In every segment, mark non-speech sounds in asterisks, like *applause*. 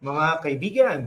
Mga kaibigan,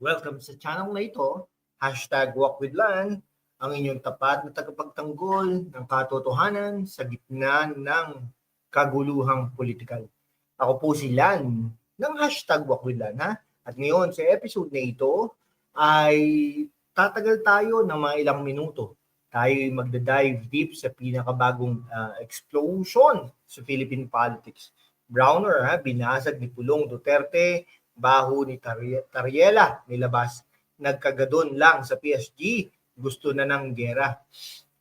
welcome sa channel na ito, hashtag Walk with Lan, ang inyong tapat na tagapagtanggol ng katotohanan sa gitna ng kaguluhang politikal. Ako po si Lan ng hashtag Walk with Lan. Ha? At ngayon sa episode na ito ay tatagal tayo ng mga ilang minuto. Tayo ay magda-dive deep sa pinakabagong ah, explosion sa Philippine politics. Browner, ha, binasag ni Pulong Duterte baho ni Tarie- Tariela nilabas. Nagkagadon lang sa PSG, gusto na ng gera.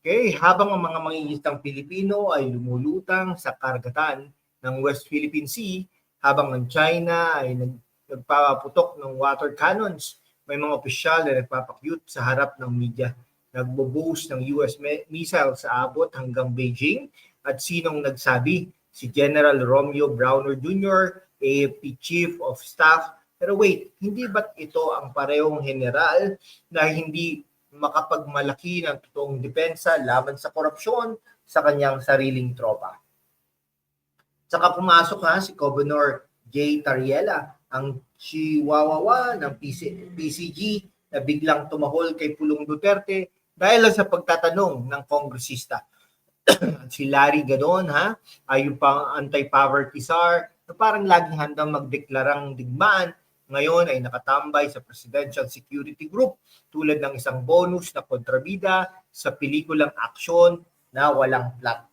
Okay, habang ang mga mangingistang Pilipino ay lumulutang sa karagatan ng West Philippine Sea, habang ang China ay nag, nagpapaputok ng water cannons, may mga opisyal na nagpapakyut sa harap ng media. Nagbo-boast ng US missile sa abot hanggang Beijing at sinong nagsabi? Si General Romeo Browner Jr., AFP Chief of Staff. Pero wait, hindi ba't ito ang parehong general na hindi makapagmalaki ng totoong depensa laban sa korupsyon sa kanyang sariling tropa? Saka pumasok ha si Governor Jay Tariela, ang chihuahua ng PC, PCG na biglang tumahol kay Pulong Duterte dahil sa pagtatanong ng kongresista. *clears throat* si Larry Gadon ha, ay yung pang anti-poverty czar na parang laging handang magdeklarang digmaan, ngayon ay nakatambay sa Presidential Security Group tulad ng isang bonus na kontrabida sa pelikulang aksyon na walang plot.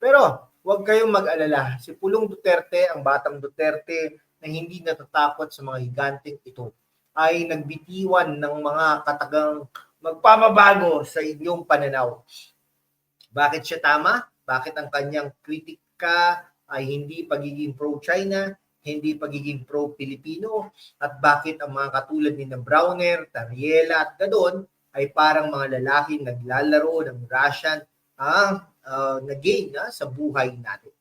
Pero huwag kayong mag-alala, si Pulong Duterte, ang batang Duterte na hindi natatakot sa mga higanteng ito, ay nagbitiwan ng mga katagang magpapabago sa inyong pananaw. Bakit siya tama? Bakit ang kanyang kritika ay hindi pagiging pro-China, hindi pagiging pro-Pilipino, at bakit ang mga katulad ni na Browner, Tariela at Gadon ay parang mga lalaking naglalaro ng Russian ang uh, na game na sa buhay natin.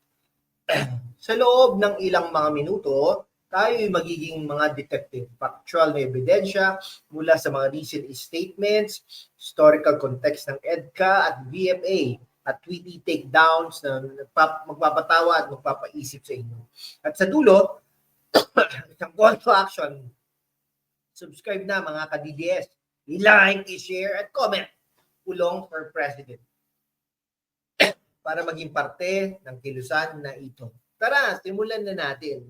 *clears throat* sa loob ng ilang mga minuto, tayo ay magiging mga detective. Factual na ebidensya mula sa mga recent statements, historical context ng EDCA at VMA at witty takedowns na magpapatawa at magpapaisip sa inyo. At sa dulo, *coughs* isang call to action. Subscribe na mga ka-DDS. I-like, i-share, at comment. Pulong for President. *coughs* Para maging parte ng kilusan na ito. Tara, simulan na natin.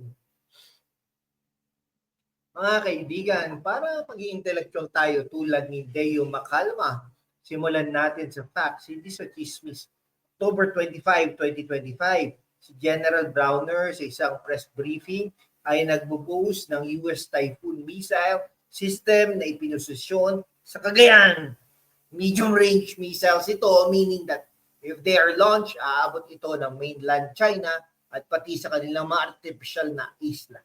Mga kaibigan, para maging intellectual tayo tulad ni Deo Macalma, simulan natin sa facts, hindi sa chismis. October 25, 2025, si General Browner sa isang press briefing ay nagbo-boast ng US Typhoon missile system na ipinusisyon sa Cagayan. Medium range missiles ito, meaning that if they are launched, aabot ito ng mainland China at pati sa kanilang mga artificial na isla.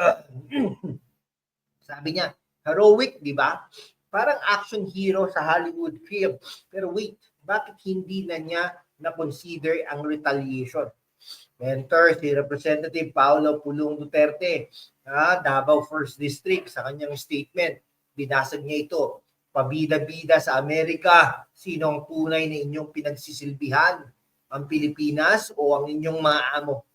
*clears throat* Sabi niya, heroic, di ba? Parang action hero sa Hollywood film. Pero wait, bakit hindi na niya na-consider ang retaliation? Mentor si Representative Paolo Pulong Duterte, ah, Davao First District, sa kanyang statement, binasag niya ito. Pabida-bida sa Amerika, sino ang tunay na inyong pinagsisilbihan? Ang Pilipinas o ang inyong mga amo?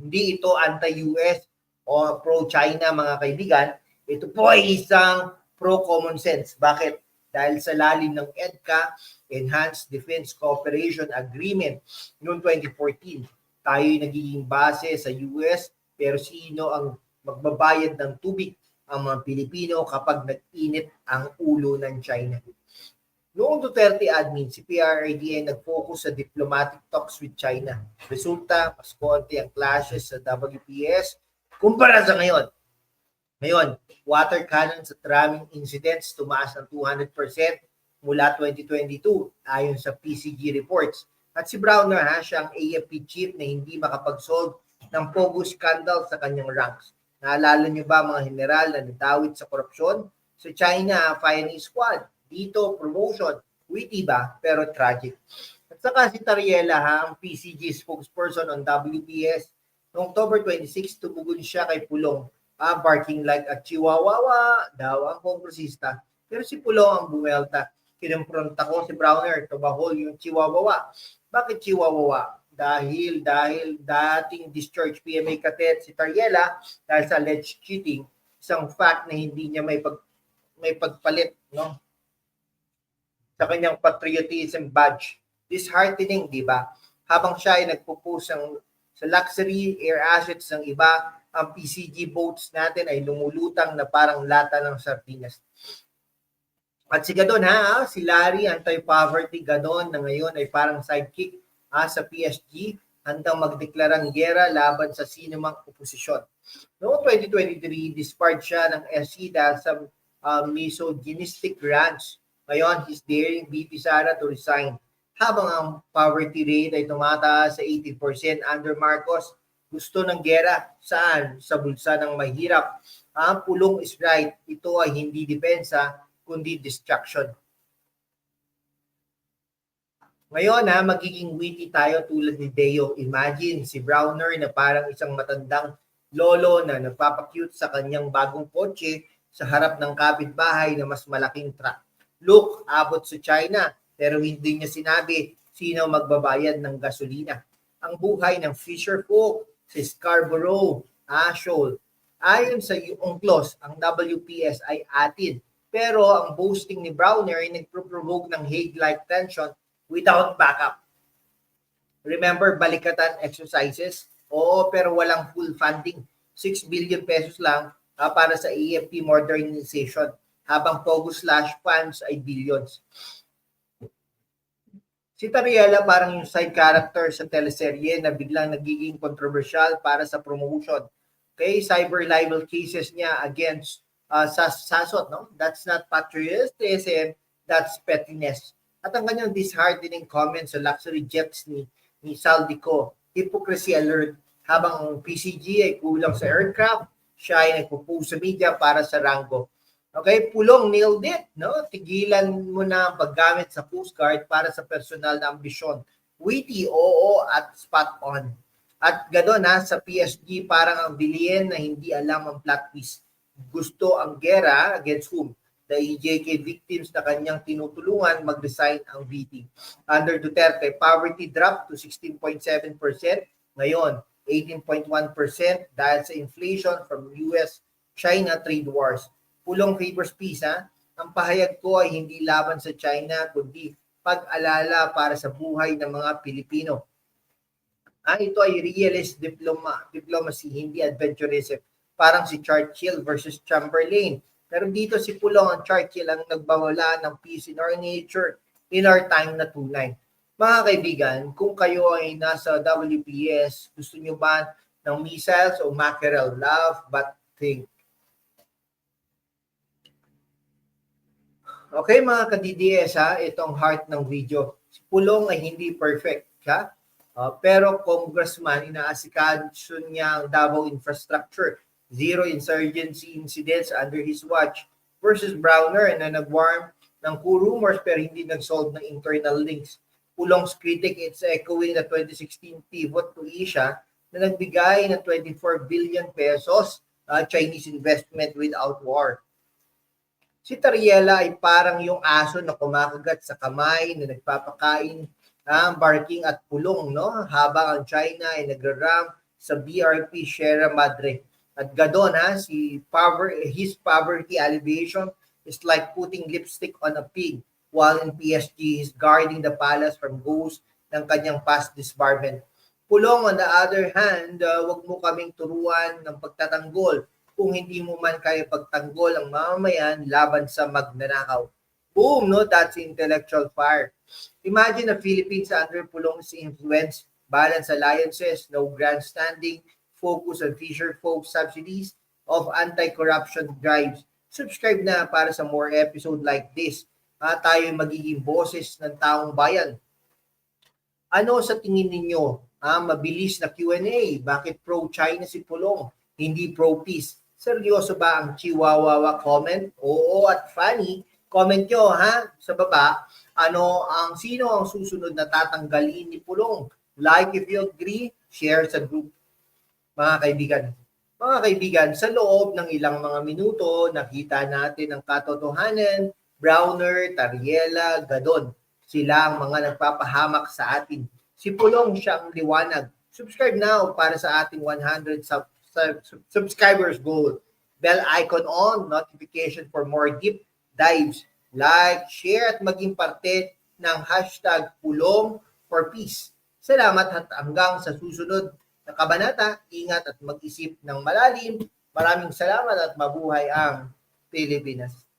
Hindi ito anti-US o pro-China mga kaibigan. Ito po ay isang pro-common sense. Bakit? Dahil sa lalim ng EDCA, Enhanced Defense Cooperation Agreement noong 2014, tayo ay nagiging base sa US pero sino ang magbabayad ng tubig ang mga Pilipino kapag nag-init ang ulo ng China. Noong Duterte admin, si PRRD ay nag-focus sa diplomatic talks with China. Resulta, mas konti ang clashes sa WPS kumpara sa ngayon. Ngayon, water cannons at maraming incidents tumaas ng 200% mula 2022 ayon sa PCG reports. At si Browner ha, siya ang AFP chief na hindi makapag-solve ng Pogo scandal sa kanyang ranks. Naalala niyo ba mga general na nadawit sa korupsyon? Sa China, firing squad. Dito, promotion. Witty ba? Pero tragic. At saka si Tariela ha, ang PCG spokesperson on WPS. Noong October 26, tumugon siya kay Pulong. Ah, barking like a chihuahua daw ang kongresista. Pero si Pulong ang bumelta. Kinumpronta ko si Browner, tumahol yung chihuahua. Bakit chihuahua? dahil dahil dating discharge PMA cadet si Tariela dahil sa alleged cheating, isang fact na hindi niya may pag may pagpalit, no? Sa kanyang patriotism badge. Disheartening, di ba? Habang siya ay nagpo-post ng sa luxury air assets ng iba, ang PCG boats natin ay lumulutang na parang lata ng sardinas. At si Gadon ha, si Larry, anti-poverty Gadon na ngayon ay parang sidekick ha, sa PSG, handang magdeklarang gera laban sa sinumang oposisyon. Noong 2023, disbarred siya ng SC dahil sa uh, misogynistic rants. Ngayon, he's daring BP Sara to resign. Habang ang poverty rate ay tumataas sa 80% under Marcos, gusto ng gera. Saan? Sa bulsa ng mahirap. Ang pulong right. Ito ay hindi depensa, kundi distraction. Ngayon ha, magiging witty tayo tulad ni Deo. Imagine si Browner na parang isang matandang lolo na nagpapakute sa kanyang bagong kotse sa harap ng kapitbahay na mas malaking truck. Look, abot sa China, pero hindi niya sinabi sino magbabayad ng gasolina. Ang buhay ng fisher folk sa Scarborough, Ashol. Ayon sa UNCLOS, ang WPS ay atin. Pero ang boasting ni Browner ay nagpro-provoke ng Hague-like tension without backup. Remember, balikatan exercises? Oo, pero walang full funding. 6 billion pesos lang uh, para sa AFP modernization habang Pogo slash funds ay billions. Si Tariela parang yung side character sa teleserye na biglang nagiging controversial para sa promotion. Okay, cyber libel cases niya against uh, Sas Sasot, no? That's not patriotism, that's pettiness. At ang kanyang disheartening comments sa luxury jets ni, ni Saldico, hypocrisy alert, habang ang PCG ay kulang sa aircraft, siya ay nagpo-post sa media para sa rango. Okay, pulong nailed it, no? Tigilan mo na ang paggamit sa postcard para sa personal na ambisyon. Witty, oo, at spot on. At gano'n ha, sa PSG parang ang bilyen na hindi alam ang plot twist. Gusto ang gera against whom? The EJK victims na kanyang tinutulungan mag-resign ang VP. Under Duterte, poverty dropped to 16.7%. Ngayon, 18.1% dahil sa inflation from US-China trade wars pulong favors peace ha. Ang pahayag ko ay hindi laban sa China kundi pag-alala para sa buhay ng mga Pilipino. Ah, ito ay realist diploma, diplomacy, hindi adventurism. Parang si Churchill versus Chamberlain. Pero dito si Pulong ang Churchill ang nagbawala ng peace in our nature in our time na tunay. Mga kaibigan, kung kayo ay nasa WPS, gusto nyo ba ng missiles o mackerel? Love but think. Okay mga ka-DDS ha, itong heart ng video. Si Pulong ay hindi perfect ha? Uh, pero congressman, inaasikaso niya ang Davao infrastructure. Zero insurgency incidents under his watch versus Browner na nag-warm ng coup rumors pero hindi nag-solve ng internal links. Pulong's critic, it's echoing the 2016 pivot to Asia na nagbigay ng 24 billion pesos uh, Chinese investment without war Si Tariela ay parang yung aso na kumakagat sa kamay na nagpapakain ng barking at pulong, no? Habang ang China ay nagraram sa BRP Sierra Madre. At gadon ha, si power, his poverty alleviation is like putting lipstick on a pig while in PSG he's guarding the palace from ghosts ng kanyang past disbarment. Pulong on the other hand, uh, wag mo kaming turuan ng pagtatanggol kung hindi mo man kaya pagtanggol ang mamamayan laban sa magnanakaw. Boom, no? That's intellectual fire. Imagine the Philippines under Pulong's influence, balance alliances, no grandstanding, focus on fisher folk subsidies of anti-corruption drives. Subscribe na para sa more episode like this. Uh, tayo magiging boses ng taong bayan. Ano sa tingin ninyo? Ah, mabilis na Q&A. Bakit pro-China si Pulong? Hindi pro-peace? Seryoso ba ang chihuahua comment? Oo at funny. Comment nyo ha sa baba. Ano ang sino ang susunod na tatanggalin ni Pulong? Like if you agree, share sa group. Mga kaibigan, mga kaibigan, sa loob ng ilang mga minuto, nakita natin ang katotohanan, Browner, Tariela, Gadon. Sila ang mga nagpapahamak sa atin. Si Pulong siya ang liwanag. Subscribe now para sa ating 100 sub- subscribers goal. Bell icon on, notification for more deep dives. Like, share at maging parte ng hashtag Pulong for Peace. Salamat at hanggang sa susunod na kabanata. Ingat at mag-isip ng malalim. Maraming salamat at mabuhay ang Pilipinas.